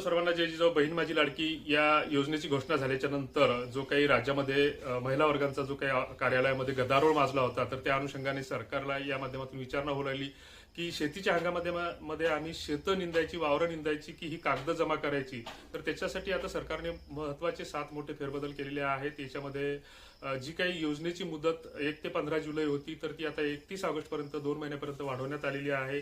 सर्वांना जय जिजाऊ. बहीण माझी लाडकी या योजनेची घोषणा झाल्याच्यानंतर जो काही राज्यामध्ये महिला वर्गांचा जो काही कार्यालयामध्ये गदारोळ माजला होता तर त्या अनुषंगाने सरकारला या माध्यमातून विचारणा होऊ लागली. की शेतीच्या हंगामध्ये मध्ये आम्ही शेतं निंदायची वावरं निंदायची की ही कागद जमा करायची. तर त्याच्यासाठी आता सरकारने महत्त्वाचे सात मोठे फेरबदल केलेले आहेत. याच्यामध्ये जी काही योजनेची मुदत एक ते पंधरा जुलै होती तर ती आता एकतीस ऑगस्टपर्यंत दोन महिन्यापर्यंत वाढवण्यात आलेली आहे.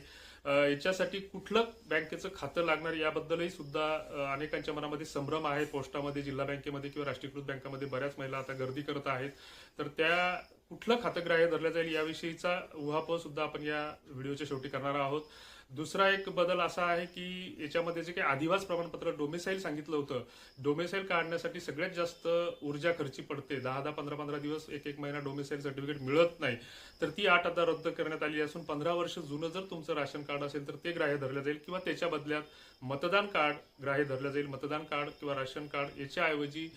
याच्यासाठी कुठलं बँकेचं खातं लागणार याबद्दलही सुद्धा अनेकांच्या मनामध्ये संभ्रम आहे. पोस्टामध्ये जिल्हा बँकेमध्ये किंवा राष्ट्रीयकृत बँकामध्ये बऱ्याच महिला आता गर्दी करत आहेत. तर त्या कुठलं खातग्राह्य धरलं जाईल याविषयीचा उहापोह सुद्धा आपण या व्हिडिओच्या शेवटी करणार आहोत. दुसरा एक बदल असा आहे की याच्यामध्ये जे काही आदिवास प्रमाणपत्र डोमेसाईल सांगितलं होतं डोमेसाईल काढण्यासाठी सगळ्यात जास्त ऊर्जा खर्ची पडते. दहा दहा पंधरा पंधरा दिवस एक एक महिना डोमेसाईल सर्टिफिकेट मिळत नाही. तर ती आठ आता रद्द करण्यात आली असून पंधरा वर्ष जुनं जर तुमचं राशन कार्ड असेल तर ते ग्राह्य धरलं जाईल किंवा त्याच्या बदल्यात मतदान कार्ड ग्राह्य धरलं जाईल. मतदान कार्ड किंवा राशन कार्ड याच्याऐवजी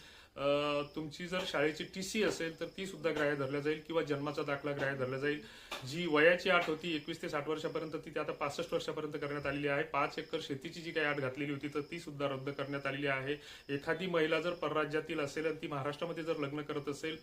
तुमची जर शाळेची टी सी असेल तर ती सुद्धा ग्राह्य धरल्या जाईल किंवा जन्माचा दाखला ग्राह्य धरला जाईल. जी वयाची आठ होती एकवीस ते साठ वर्षापर्यंत ती ती आता पासष्ट वर्षापर्यंत करण्यात आलेली आहे. पाच एकर शेतीची जी काही आठ घातलेली होती तर ती सुद्धा रद्द करण्यात आलेली आहे. एखादी महिला जर परराज्यातील असेल आणि ती महाराष्ट्रामध्ये जर लग्न करत असेल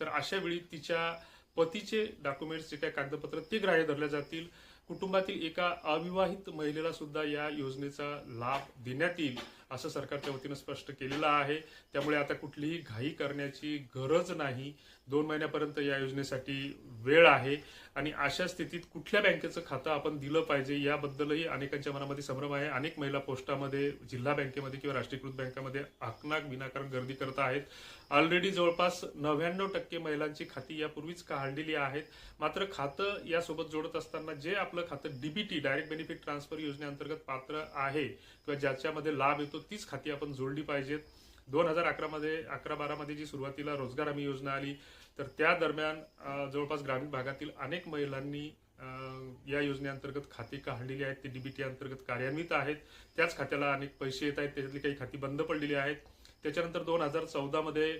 तर अशा वेळी तिच्या पतीचे डॉक्युमेंट्स जे काही कागदपत्र ते ग्राह्य धरले जातील. कुटुंबातील एका अविवाहित महिलेला सुद्धा या योजनेचा लाभ देण्यात येईल असं सरकारच्या वतीनं स्पष्ट केलेलं आहे. त्यामुळे आता कुठलीही घाई करण्याची गरज नाही. दोन महिन्यापर्यंत या योजनेसाठी वेळ आहे. आणि अशा स्थितीत कुठल्या बँकेचं खातं आपण दिलं पाहिजे याबद्दलही अनेकांच्या मनामध्ये संभ्रम आहे. अनेक महिला पोस्टामध्ये जिल्हा बँकेमध्ये किंवा राष्ट्रीयकृत बँकेमध्ये आकनाक विनाकारण गर्दी करत आहेत. ऑलरेडी जवळपास नव्याण्णव टक्के महिलांची खाती यापूर्वीच काढलेली आहेत. मात्र खातं यासोबत जोडत असताना जे आपलं खातं डीबीटी डायरेक्ट बेनिफिट ट्रान्सफर योजनेअंतर्गत पात्र आहे. किंवा ज्याच्यामध्ये लाभ येतो तीच खाती आपण जोडली पाहिजेत. दोन हजार अकरामध्ये अकरा बारामध्ये जी सुरुवातीला रोजगार हमी योजना आली तर त्या दरम्यान जवळपास ग्रामीण भागातील अनेक महिलांनी या योजनेअंतर्गत खाती काढलेली आहेत. ती डीबीटी अंतर्गत कार्यान्वित आहेत. त्याच खात्याला अनेक पैसे येत आहेत. त्याच्यातली काही खाती बंद पडलेली आहेत. त्याच्यानंतर दोन हजार चौदामध्ये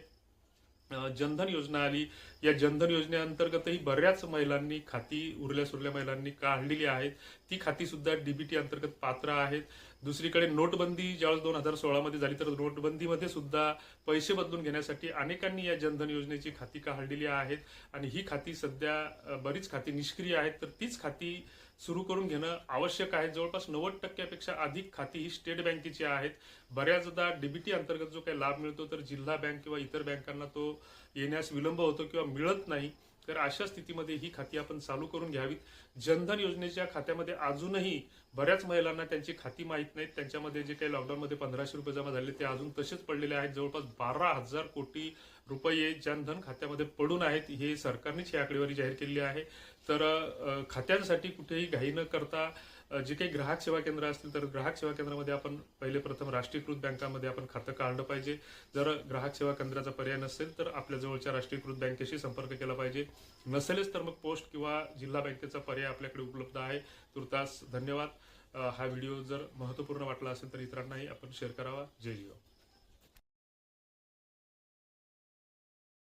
जनधन योजना आली. या जनधन योजनेअंतर्गतही बऱ्याच महिलांनी खाती उरल्या सुरल्या महिलांनी काढलेली आहेत. ती खाती सुद्धा डीबीटी अंतर्गत पात्र आहेत. दुसरीकडे नोटबंदी ज्यावेळेस दोन हजार सोळामध्ये झाली तर नोटबंदीमध्ये सुद्धा पैसे बदलून घेण्यासाठी अनेकांनी या जनधन योजनेची खाती काढलेली आहेत. आणि ही खाती सध्या बरीच खाती निष्क्रिय आहेत. तर तीच खाती सुरू करून घेणं आवश्यक आहे. जवळपास नव्वद टक्क्यापेक्षा अधिक खाती ही स्टेट बँकेची आहेत. बऱ्याचदा डीबीटी अंतर्गत जो काही लाभ मिळतो तर जिल्हा बँक किंवा इतर बँकांना तो येण्यास विलंब होतो किंवा मिळत नाही. तर अशा स्थितीमध्ये ही खाती आपण चालू करून घ्यावीत. जनधन योजनेच्या खात्यामध्ये अजूनही बऱ्याच महिलांना त्यांची खाती माहीत नाहीत. त्यांच्यामध्ये जे काही लॉकडाऊनमध्ये पंधराशे रुपये जमा झाले ते अजून तसेच पडलेले आहेत. जवळपास बारा हजार कोटी रुपये जनधन खात्यामध्ये पडून आहेत. हे सरकारनेच ही आकडेवारी जाहीर केलेली आहे. तर खात्यांसाठी कुठेही घाई न करता जे काही ग्राहक सेवा केंद्र असतील तर ग्राहक सेवा केंद्रामध्ये आपण पहिले प्रथम राष्ट्रीयकृत बँकामध्ये आपण खातं काढलं पाहिजे. जर ग्राहक सेवा केंद्राचा पर्याय नसेल तर आपल्या जवळच्या राष्ट्रीयकृत बँकेशी संपर्क केला पाहिजे. नसेलच तर मग पोस्ट किंवा जिल्हा बँकेचा पर्याय आपल्याकडे उपलब्ध आहे. तुर्तास धन्यवाद. हा व्हिडिओ जर महत्त्वपूर्ण वाटला असेल तर इतरांनाही आपण शेअर करावा. जय जिओ.